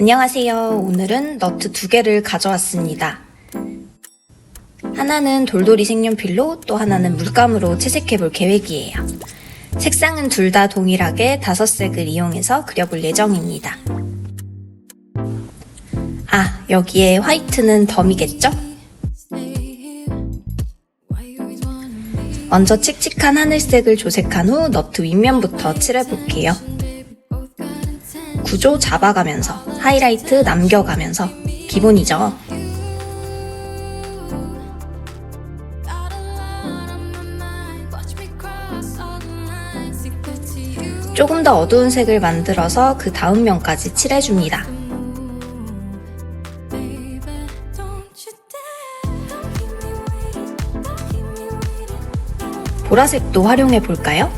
안녕하세요. 오늘은 너트 두 개를 가져왔습니다. 하나는 돌돌이 색연필로 또 하나는 물감으로 채색해 볼 계획이에요. 색상은 둘 다 동일하게 다섯 색을 이용해서 그려볼 예정입니다. 아, 여기에 화이트는 덤이겠죠? 먼저 칙칙한 하늘색을 조색한 후 너트 윗면부터 칠해볼게요. 구조 잡아가면서 하이라이트 남겨가면서 기본이죠. 조금 더 어두운 색을 만들어서 그 다음 면까지 칠해줍니다. 보라색도 활용해 볼까요?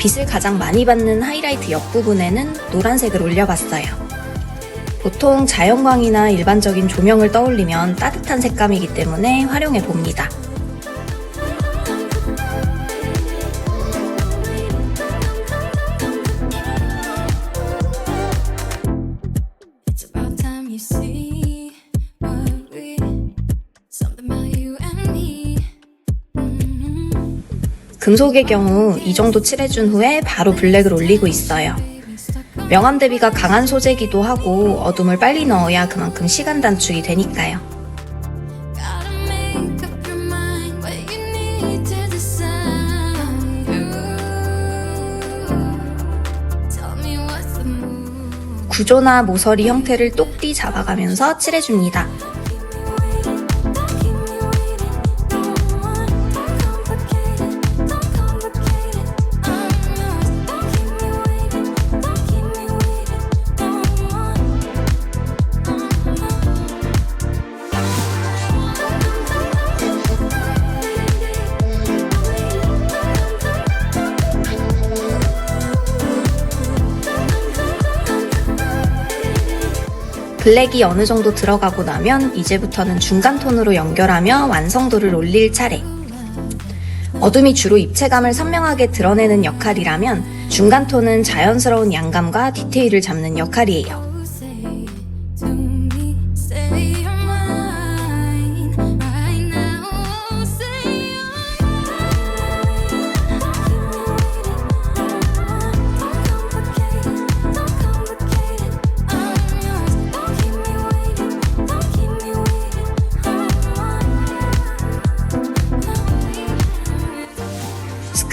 빛을 가장 많이 받는 하이라이트 옆 부분에는 노란색을 올려봤어요. 보통 자연광이나 일반적인 조명을 떠올리면 따뜻한 색감이기 때문에 활용해 봅니다. 금속의 경우 이 정도 칠해준 후에 바로 블랙을 올리고 있어요. 명암 대비가 강한 소재기도 하고 어둠을 빨리 넣어야 그만큼 시간 단축이 되니까요. 구조나 모서리 형태를 똑띠 잡아가면서 칠해줍니다. 블랙이 어느 정도 들어가고 나면 이제부터는 중간 톤으로 연결하며 완성도를 올릴 차례. 어둠이 주로 입체감을 선명하게 드러내는 역할이라면 중간 톤은 자연스러운 양감과 디테일을 잡는 역할이에요.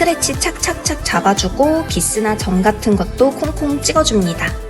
스크래치 착착착 잡아주고 기스나 점 같은 것도 콩콩 찍어줍니다.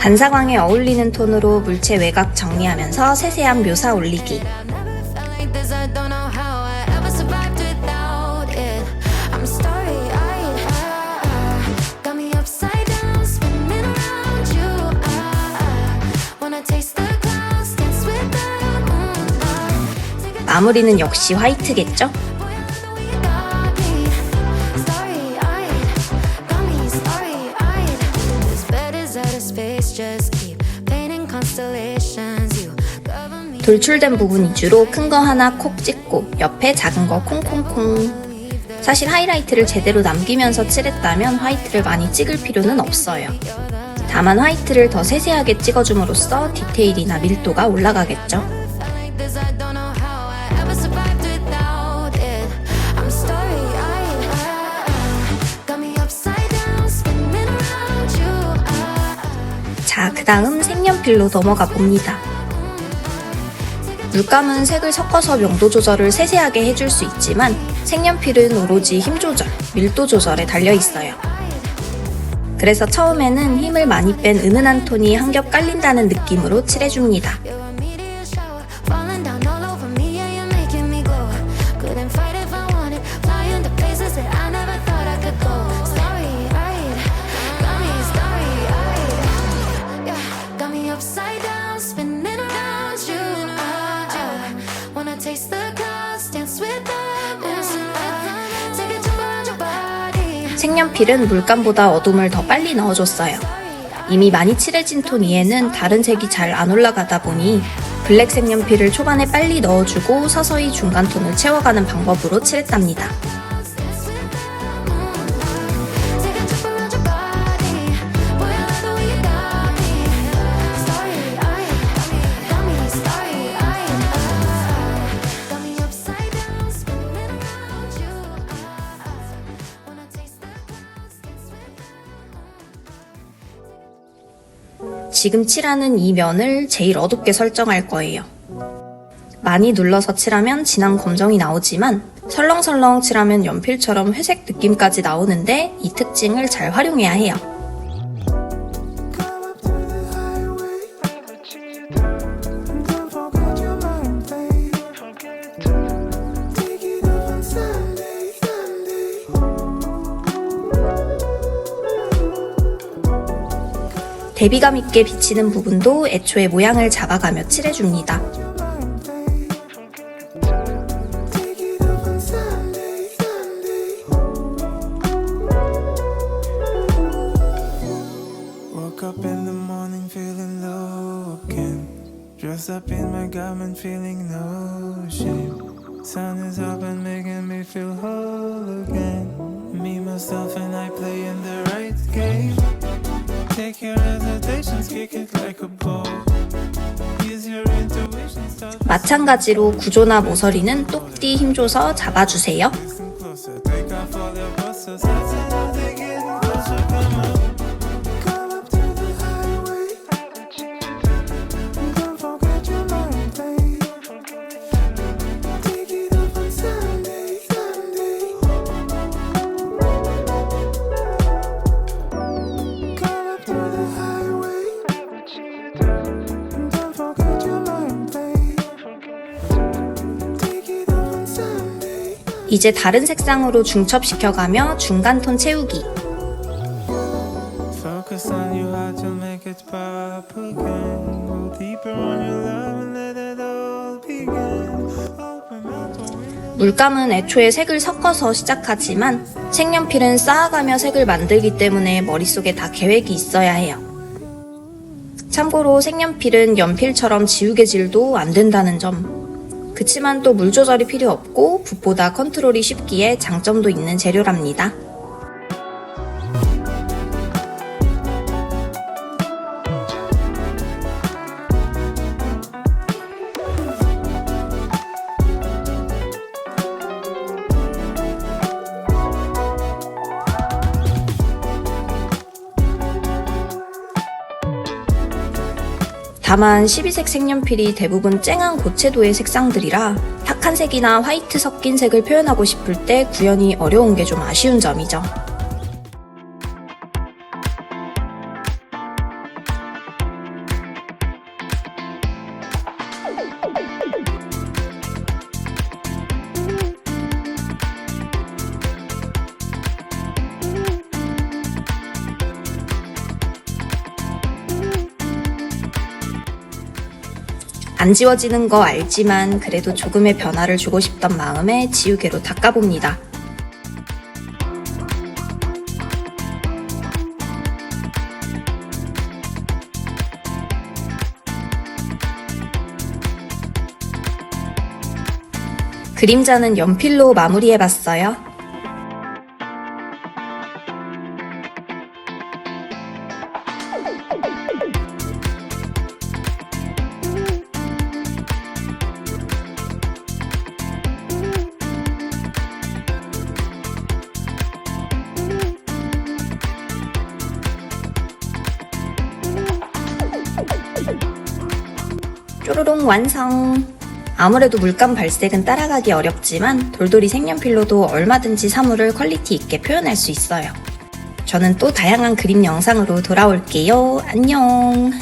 반사광에 어울리는 톤으로 물체 외곽 정리하면서 세세한 묘사 올리기. Ah, ah. Ah, ah. Ah, 마무리는 역시 화이트겠죠? 돌출된 부분 위주로 큰 거 하나 콕 찍고 옆에 작은 거 콩콩콩. 사실 하이라이트를 제대로 남기면서 칠했다면 화이트를 많이 찍을 필요는 없어요. 다만 화이트를 더 세세하게 찍어줌으로써 디테일이나 밀도가 올라가겠죠. 다음 색연필로 넘어가 봅니다. 물감은 색을 섞어서 명도 조절을 세세하게 해줄 수 있지만 색연필은 오로지 힘 조절, 밀도 조절에 달려 있어요. 그래서 처음에는 힘을 많이 뺀 은은한 톤이 한 겹 깔린다는 느낌으로 칠해줍니다. 색연필은 물감보다 어둠을 더 빨리 넣어줬어요. 이미 많이 칠해진 톤 위에는 다른 색이 잘 안 올라가다 보니 블랙 색연필을 초반에 빨리 넣어주고 서서히 중간 톤을 채워가는 방법으로 칠했답니다. 지금 칠하는 이 면을 제일 어둡게 설정할 거예요. 많이 눌러서 칠하면 진한 검정이 나오지만 설렁설렁 칠하면 연필처럼 회색 느낌까지 나오는데 이 특징을 잘 활용해야 해요. 대비감 있게 비치는 부분도 애초에 모양을 잡아가며 칠해줍니다. Up and making me feel whole 마찬가지로 구조나 모서리는 똑띠 힘줘서 잡아주세요. 이제 다른 색상으로 중첩시켜가며 중간 톤 채우기. 물감은 애초에 색을 섞어서 시작하지만 색연필은 쌓아가며 색을 만들기 때문에 머릿속에 다 계획이 있어야 해요. 참고로 색연필은 연필처럼 지우개질도 안 된다는 점. 그치만 또 물 조절이 필요 없고 붓보다 컨트롤이 쉽기에 장점도 있는 재료랍니다. 다만 12색 색연필이 대부분 쨍한 고채도의 색상들이라 탁한 색이나 화이트 섞인 색을 표현하고 싶을 때 구현이 어려운 게 좀 아쉬운 점이죠. 안 지워지는 거 알지만 그래도 조금의 변화를 주고 싶던 마음에 지우개로 닦아봅니다. 그림자는 연필로 마무리해봤어요. 쪼로롱 완성! 아무래도 물감 발색은 따라가기 어렵지만 돌돌이 색연필로도 얼마든지 사물을 퀄리티 있게 표현할 수 있어요. 저는 또 다양한 그림 영상으로 돌아올게요. 안녕!